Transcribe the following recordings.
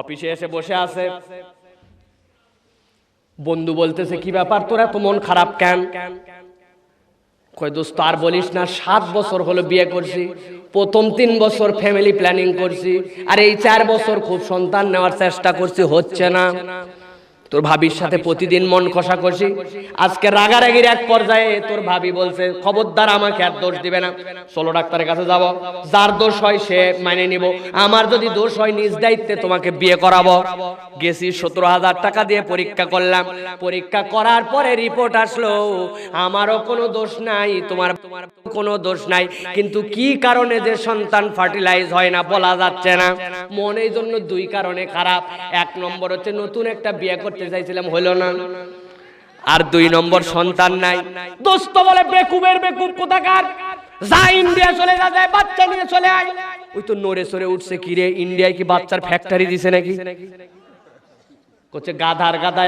অফিসে এসে বসে আছে। বন্ধু বলতেছে, কি ব্যাপার তোর এত মন খারাপ কেন? কই দোস্ত, আর বলিস না, সাত বছর হলো বিয়ে করছি, প্রথম তিন বছর ফ্যামিলি প্ল্যানিং করছি, আর এই চার বছর খুব সন্তান নেওয়ার চেষ্টা করছি, হচ্ছে না। তোর ভাবির সাথে প্রতিদিন মন কষা কষি আজকে রাগারাগির এক পর্যায়ে তোর ভাবি বলছে খবরদার আমাকে আর দোষ দিবে না। ষোলো ডাক্তারের কাছে যাব। যার দোষ হয় সে মানে নিব। আমার যদি দোষ হয় নিজ দায়িত্বে তোমাকে বিয়ে করাবো। গেছি সতেরো হাজার টাকা দিয়ে পরীক্ষা করলাম। পরীক্ষা করার পরে রিপোর্ট আসলো আমারও কোনো দোষ নাই তোমার তোমার কোনো দোষ নাই। কিন্তু কি কারণে যে সন্তান ফার্টিলাইজ হয় না বলা যাচ্ছে না। মনের জন্য দুই কারণে খারাপ। এক নম্বর হচ্ছে নতুন একটা বিয়ে করতে চাইছিলাম হলো না। আর দুই নম্বর সন্তান নাই। দোস্ত বলে, বেকুবের বেকুব কোথাকার? যা ইন্ডিয়া চলে যা যায় বাচ্চা নিয়ে চলে আয়। ওই তো সরে উঠছে, কি বাচ্চার ফ্যাক্টরি দিছে নাকি?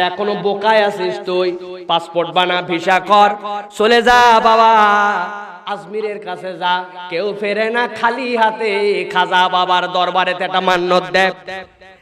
এখনও বোকায় আছিস তুই। পাসপোর্ট বানা ভিসা কর। চলে যা, বাবা। আজমিরের কাছে যা। কেউ ফেরে না, খালি হাতে। খাজা বাবার দরবারেতে একটা মান্যত দেখ।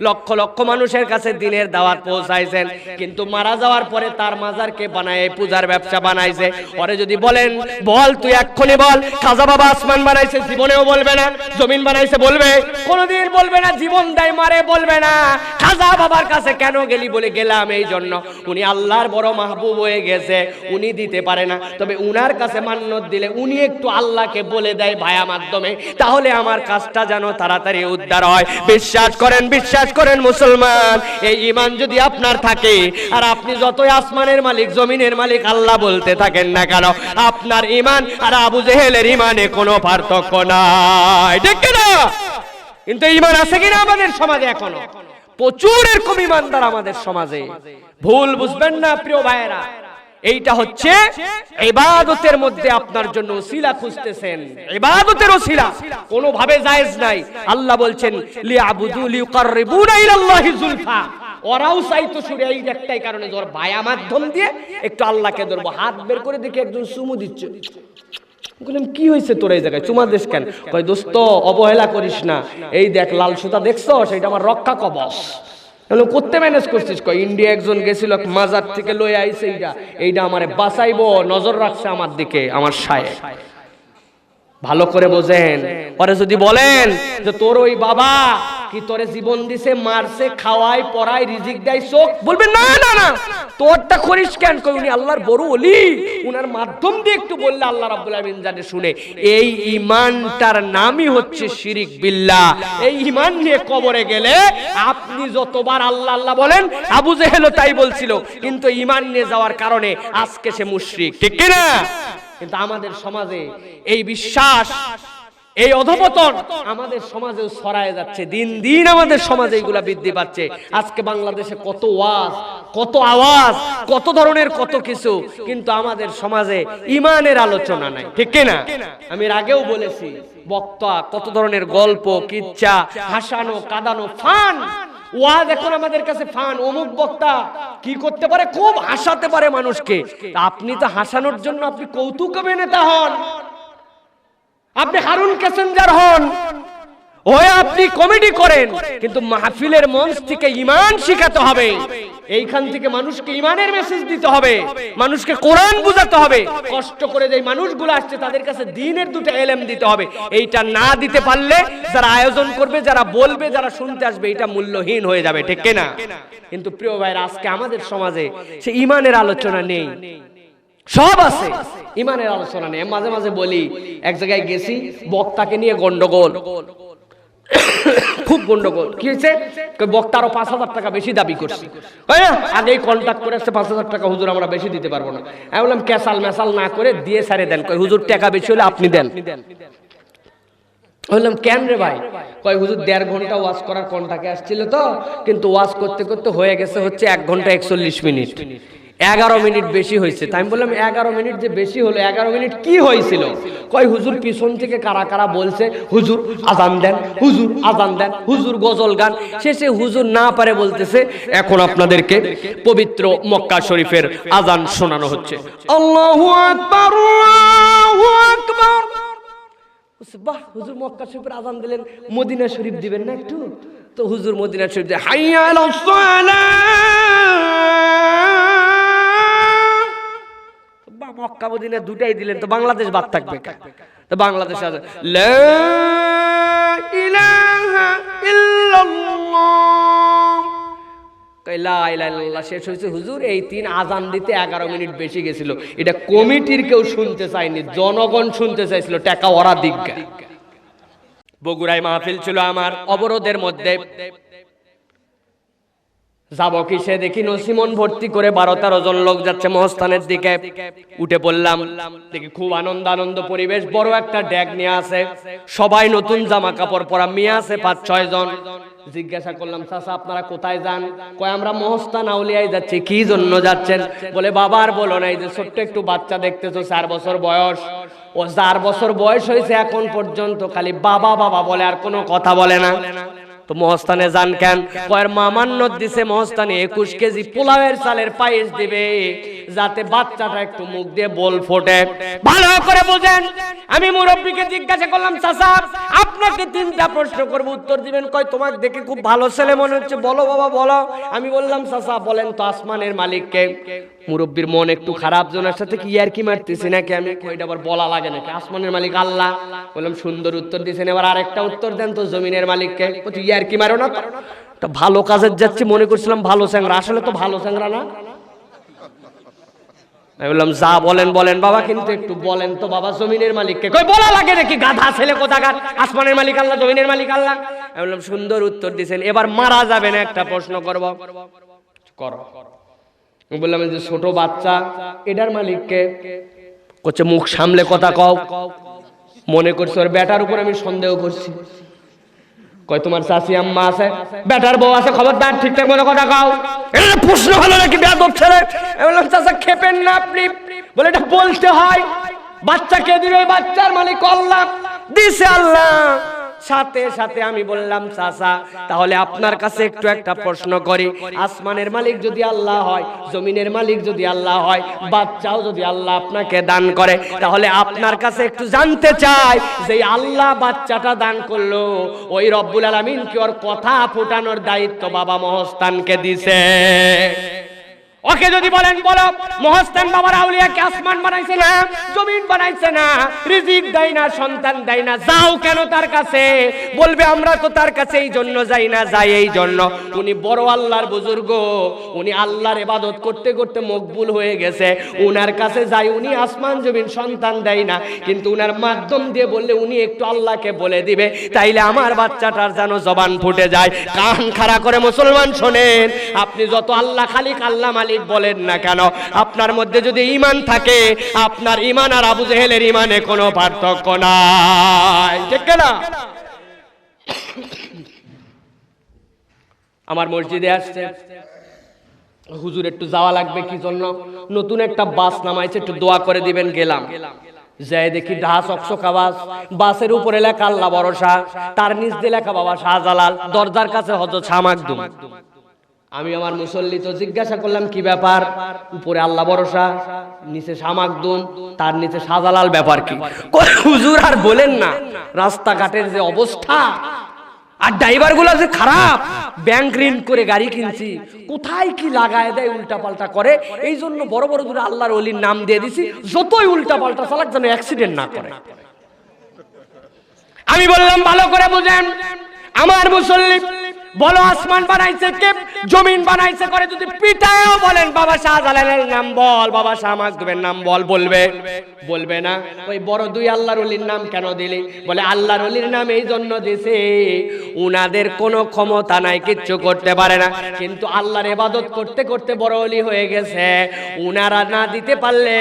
লক্ষ লক্ষ মানুষের কাছে দিনের দাওয়াত পৌঁছাইছেন। কিন্তু মারা যাওয়ার পরে তার মাজারকে বানায় পূজার ব্যবসা বানাইছে। পরে যদি বলেন, বল, তুই এক্ষুনি বল, খাজা বাবা আসমান বানাইছে, জীবনেও বলবে না, জমিন বানাইছে, বলবে, কোনোদিন বলবে না, জীবন দেয়, মারে, বলবে না। খাজা বাবার কাছে কেন গেলি বলে গেলাম এই জন্য? উনি আল্লাহর বড় মাহবুব হয়ে গেছে, উনি দিতে পারে না। তবে উনার কাছে মান্যত দিলে উনি একটু আল্লাহকে বলে দেয় ভায়া মাধ্যমে। তাহলে আমার কাজটা যেন তাড়াতাড়ি উদ্ধার হয়। বিশ্বাস করেন, বিশ্বাস করেন মুসলমান। এই ইমান যদি আপনার থাকে, আর আপনি যতই আসমানের মালিক, জমিনের মালিক, আল্লাহ বলতে থাকেন না কেন, আপনার ইমান আর আবু জেহেলের ইমানে কোনো পার্থক্য নাই। ঠিক না কিন্তু ইমান আছে কিনা আমাদের সমাজে এখনও? প্রচুর এরকম ইমানদার আমাদের সমাজে। ভুল বুঝবেন না, প্রিয় ভাইয়েরা। এইটা হচ্ছে ইবাদতের মধ্যে আপনার জন্য ওসিলা খুঁজতেছেন। ইবাদতের ওসিলা। কোনো ভাবে জায়েজ নাই। আল্লাহ বলছেন, লিয়াবুদু লিউকাররিবুনা ইলাল্লাহি যুলফা ওরাও চাইতো শুনে এই একটাই কারণে ধর বায়া মাধ্যম দিয়ে একটু আল্লাহকে ধরবো। হাত বের করে দেখে একজন সুমু দিচ্ছে। বললাম, কি হয়েছে তোর এই জায়গায়? চুমা দেশ কেন? কয়, দোস্ত, অবহেলা করিস না। এই দেখ, লাল সুতা দেখছ? সেটা আমার রক্ষা কবচ। বললাম, করতে ম্যানেজ করছিস? কয় ইন্ডিয়া একজন গেছিল মাজার থেকে লয়ে আইছে এইটা এইটা আমারে বাঁচাইবো নজর রাখছে আমার দিকে আমার সায়। ভালো করে বোঝেন। পরে যদি বলেন যে তোর ওই বাবা কি তোরে জীবন দিছে, মারছে খাওয়াই পড়াই রিজিক দেয় চোখ বলবেন না না না। তোরটা করিস কেন? কই, উনি আল্লাহর বড় ওলি। উনার মাধ্যম দিয়ে একটু বললে আল্লাহ রাব্বুল আলামিন জানে, শুনে। এই ঈমানটার নামই হচ্ছে শিরিক বিল্লাহ। এই ঈমান নিয়ে কবরে গেলে আপনি যতবার আল্লাহ আল্লাহ বলেন, আবু জেহেলও তাই বলছিল। কিন্তু ঈমান নিয়ে যাওয়ার কারণে আজকে সে মুশরিক। ঠিক কি না কিন্তু আমাদের সমাজে এই বিশ্বাস এই অধপতন আমাদের সমাজেও ছড়ায় যাচ্ছে। দিন দিন আমাদের সমাজে এইগুলা বৃদ্ধি পাচ্ছে। আজকে বাংলাদেশে কত ওয়াজ, কত আওয়াজ, কত ধরনের কত কিছু, কিন্তু আমাদের সমাজে ইমানের আলোচনা নাই। ঠিক না আমি আগেও বলেছি, বক্তা, কত ধরনের গল্প, কিচ্ছা, হাসানো, কাঁদানো, ফান। ওয়াজ এখন আমাদের কাছে ফান, অমুক বক্তা কি করতে পারে? খুব হাসাতে পারে মানুষকে। আপনি তো হাসানোর জন্য আপনি কৌতুক নেতা হন। আপনি হারুন প্যাসেঞ্জার হন। ওই আপনি কমেডি করেন, কিন্তু মাহফিলের মঞ্চ থেকে ইমান শিখাতে হবে। এইখান থেকে মানুষকে ইমানের মেসেজ দিতে হবে, মানুষকে কোরআন বুঝাতে হবে। কষ্ট করে যে মানুষগুলো আসছে, তাদের কাছে দিনের দুটো এলেম দিতে হবে। এইটা না দিতে পারলে যারা আয়োজন করবে, যারা বলবে, যারা শুনতে আসবে, এটা মূল্যহীন হয়ে যাবে, ঠিক না কিন্তু প্রিয় ভাইরা আজকে আমাদের সমাজে সে ইমানের আলোচনা নেই। সব আছে। ইমানের আলোচনা নেই। মাঝে মাঝে বলি এক জায়গায় গেছি বক্তাকে নিয়ে গন্ডগোল। খুব গন্ডগোল। কি হয়েছে? বক্তা আরও পাঁচ হাজার টাকা বেশি দাবি করছে। না, কন্ট্যাক্ট করে আসছে পাঁচ হাজার টাকা হুজুর আমরা বেশি দিতে পারব না। আমি বললাম ক্যাসাল ম্যাসাল না করে দিয়ে সারে দেন। হুজুর টাকা বেশি হলে আপনি দেন। বললাম কেন রে ভাই? কয় হুজুর দেড় ঘণ্টা ওয়াশ করার কন্টাকে আসছিল তো কিন্তু ওয়াশ করতে করতে হয়ে গেছে হচ্ছে এক ঘণ্টা একচল্লিশ মিনিট। এগারো মিনিট বেশি হয়েছে। তাই আমি বললাম, এগারো মিনিট যে বেশি হলো, এগারো মিনিট কি হয়েছিল? কয়, হুজুর পিছন থেকে কারা কারা বলছে, হুজুর আজান দেন, হুজুর আজান দেন, হুজুর গজল গান। শেষে হুজুর না পারে বলতেছে, এখন আপনাদেরকে পবিত্র মক্কা শরীফের আজান শোনানো হচ্ছে। বাহ, হুজুর মক্কা শরীফের আজান দিলেন, মদিনা শরীফ দিবেন না একটু? তো হুজুর মদিনা শরীফ হাইয়া মক্কা মদিনা দুটাই দিলেন, তো বাংলাদেশ বাদ থাকবে তো বাংলাদেশ আছে। শেষ হয়েছে। হুজুর, এই তিন আজান দিতে এগারো মিনিট বেশি এটা কমিটির কেউ শুনতে চায়নি, জনগণ শুনতে ওরা দিগ্গা বগুড়ায় মাহফিল ছিল আমার। অবরোধের মধ্যে যাব কিসে দেখি নসিমন ভর্তি করে বারো তেরো জন লোক যাচ্ছে মহস্থানের দিকে। উঠে পড়লাম, দেখি খুব আনন্দ আনন্দ পরিবেশ, বড় একটা ড্যাগ নিয়ে আছে। সবাই নতুন জামা কাপড় পরা মেয়ে আছে, পাঁচ, ছয় জন। জিজ্ঞাসা করলাম, চাচা, আপনারা কোথায় যান? কয়, আমরা মহস্তান আউলিয়ায় যাচ্ছি, কি জন্য যাচ্ছেন? বলে, বাবা আর বলো না এই যে, ছোট্ট একটু বাচ্চা দেখতেছো, চার বছর বয়স। ও, চার বছর বয়স হয়েছে এখন পর্যন্ত। খালি, বাবা বাবা, বলে, আর কোনো কথা বলে না। তো মহস্থানে যান কেন? কয়ের মামান্য দিছে মহস্থানে একুশ কেজি পোলাওয়ের চালের পায়েস দিবে, যাতে বাচ্চাটা একটু মুখ দিয়ে বল ফোটে। ভালো করে বুঝেন। আমি মুরব্বীকে জিজ্ঞাসা করলাম, চাচা, আপনাকে তিনটা প্রশ্ন করব। উত্তর দিবেন, কয় তোমাকে দেখে খুব ভালো ছেলে মনে হচ্ছে। বলো বাবা, বলো। আমি বললাম, চাচা, বলেন তো আসমানের মালিককে। মুরব্বীর মন একটু খারাপ, জনের সাথে কি আর কি মারতেছি নাকি? আমি কইটা আবার বলা লাগে নাকি? আসমানের মালিক আল্লাহ। বললাম, সুন্দর উত্তর দিয়েছেন। এবার আরেকটা উত্তর দেন তো জমিনের মালিককে। ও তুই আর কি মারো না তো? ভালো কাজের যাচ্ছি, মনে করছিলাম ভালো স্যাংরা আসলে তো ভালো স্যাংরা না। আমি বললাম, যা বলেন বলেন বাবা, কিন্তু একটু বলেন তো বাবা, জমিনের মালিককে। কই, বলা লাগে নাকি? গাধা ছেলে কোথাকার? আসমানের মালিক আল্লাহ, জমিনের মালিক আল্লাহ? আমি বললাম, সুন্দর উত্তর দিয়েছেন। এবার মারা যাবে না একটা প্রশ্ন করব। করো। বললাম যে ছোট বাচ্চা, এটার মালিককে করছে মুখ সামলে কথা কও। মনে করছে ওর বেটার উপর আমি সন্দেহ করছি। কয়, তোমার চাচি আম্মা আছে? বেটার বউ আছে, খবরদার, ঠিকঠাক মতো কথা কও। এটা প্রশ্ন হলো নাকি বেয়াদব ছেলে? বললাম, চাচা, খেপেন না আপনি বলে, এটা বলতে হয়। বাচ্চা কে ওই বাচ্চার মালিক আল্লাহ। দিছে আল্লাহ। সাথে সাথে আমি বললাম, চাচা, তাহলে আপনার কাছে একটু একটা প্রশ্ন করি। আসমানের মালিক যদি আল্লাহ হয়, জমিনের মালিক যদি আল্লাহ হয়, বাচ্চাও যদি আল্লাহ আপনাকে দান করে, তাহলে আপনার কাছে একটু জানতে চাই যে আল্লাহ বাচ্চাটা দান করল, ওই রব্বুল আলামিন কি ওর কথা ফুটানোর দায়িত্ব বাবা মহস্তানকে দিছে? ওকে যদি বলেন, বলো মহস্তান বাবার আউলিয়াকে আসমান বানাইছে না, জমিন বানাইছে না, রিজিক দেয় না, সন্তান দেয় না, যাও কেন তার কাছে? বলবে, আমরা তো তার কাছে এই জন্য যাই না, যাই এই জন্য। উনি বড় আল্লাহর বুজুর্গ, উনি আল্লাহর ইবাদত করতে করতে মকবুল হয়ে গেছে। উনার কাছে যাই, উনি আসমান, জমিন, সন্তান দেয় না। কিন্তু উনার মাধ্যম দিয়ে বললে, উনি একটু আল্লাহকে বলে দিবে। তাইলে আমার বাচ্চাটার যেন জবান ফুটে যায়। কান খাড়া করে মুসলমান শোনেন, আপনি যত আল্লাহ খালিক, আল্লাহ মালিক বলেন না কেন? আপনার মধ্যে যদি ইমান থাকে, আপনার ইমান আর আবু জেহেলের ইমানে কোনো পার্থক্য নাই। ঠিক না? আমার মসজিদে আসছে। হুজুর, একটু যাওয়া লাগবে কি জন্য? নতুন একটা বাস নামাইছে, একটু দোয়া করে দিবেন, গেলাম। যাই দেখি ঢাস অক্সক আওয়াজ। বাসের উপরে লেখা, আল্লাহ ভরসা। তার নিচ দিয়ে লেখা, বাবা শাহজালাল। দরজার কাছে হজ ছামাকদুম আমি আমার মুসল্লি তো জিজ্ঞাসা করলাম, কি ব্যাপার? উপরে আল্লাহ ভরসা, নিচে শামাকদুম তার নিচে শাহজালাল ব্যাপার কি? হুজুর, আর বলেন না, রাস্তাঘাটের যে অবস্থা, আর ড্রাইভারগুলো যে খারাপ, ব্যাংক ঋণ করে গাড়ি কিনছি, কোথায় কি লাগায় দেয় উল্টা পাল্টা করে? এই জন্য বড় বড় দূরে আল্লাহর অলির নাম দিয়ে দিছি, যতই উল্টা পাল্টা চালাক যেন অ্যাক্সিডেন্ট না করে। আমি বললাম, ভালো করে বুঝেন, আমার মুসল্লি বলো আসমান বানাইছে কে? জমিন বানাইছে করে যদি পিটায়ও বলেন, বাবা শাহজালালের নাম বল, বাবা শাহ মাকদুমের নাম বল, বলবে। বলবে না। ওই বড় দুই আল্লাহর অলির নাম কেন দিলি? বলে, আল্লাহর অলির নাম এই জন্য দিছে, উনাদের কোনো ক্ষমতা নাই, কিচ্ছু করতে পারে না। কিন্তু আল্লাহর ইবাদত করতে করতে বড় অলি হয়ে গেছে। উনারা না দিতে পারলে,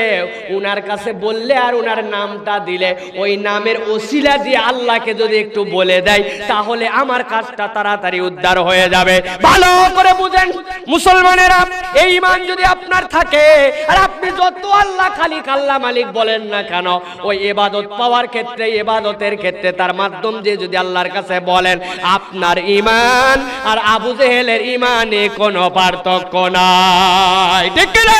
উনার কাছে বললে আর উনার নামটা দিলে। ওই নামের ওসিলা দিয়ে আল্লাহকে যদি একটু বলে দেয়, তাহলে আমার কাজটা তাড়াতাড়ি উদ্ধার হয়ে যাবে। ভালো করে বুঝেন, মুসলমানেরা, এই ইমান যদি আপনার থাকে, আর আপনি যত আল্লাহ খালিক, আল্লাহ মালিক বলেন না কেন, ওই এবাদত পাওয়ার ক্ষেত্রে, এবাদতের ক্ষেত্রে তার মাধ্যম দিয়ে যদি আল্লাহর কাছে বলেন, আপনার ইমান আর আবু জেহেলের ইমানে কোনো পার্থক্য নাই। ঠিক কিনা?